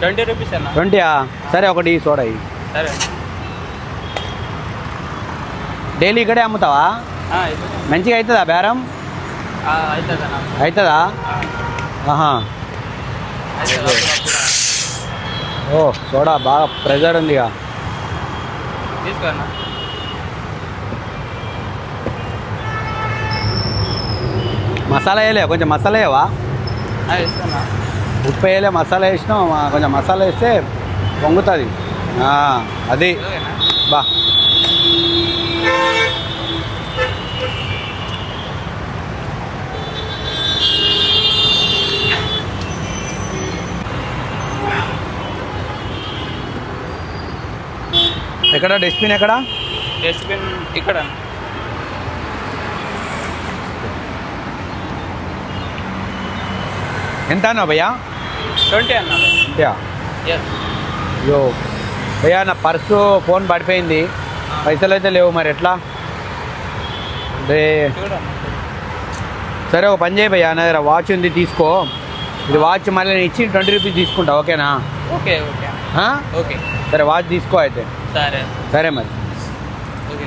Twenty rupees అన్న. ట్వంటీయా? సరే ఒకటి సోడా. సరే. డైలీ ఇక్కడే అమ్ముతావా. మంచిగా అవుతుందా బేరం? అవుతుంది ఆహా. ఓ సోడా బాగా ప్రెజర్ ఉందిగా. అన్న. మసాలా వేయలే కొంచెం మసాలా వేయవా? ఉప్పు వేయలే మసాలా వేసినాం కొంచెం మసాలా వేస్తే పొంగుతుంది. అది. బా. ఎక్కడ? డస్ట్బిన్ ఎక్కడ? డస్ట్బిన్ ఇక్కడ. ఎంత అన్నా భయ్యా? ట్వంటీ అన్న. ఎస్ అయ్యో భయ్యా నా పర్సు ఫోన్ పడిపోయింది. పైసలు అయితే లేవు మరి ఎట్లా? అంటే సరే ఒక పని చేయి భయ్యా నా దగ్గర వాచ్ ఉంది తీసుకో. ఇది వాచ్ మళ్ళీ నేను ఇచ్చి ట్వంటీ రూపీస్ తీసుకుంటా ఓకేనా? Okay okay? ఓకే. సరే వాచ్ తీసుకో అయితే. సరే. సరే మరి. ఓకే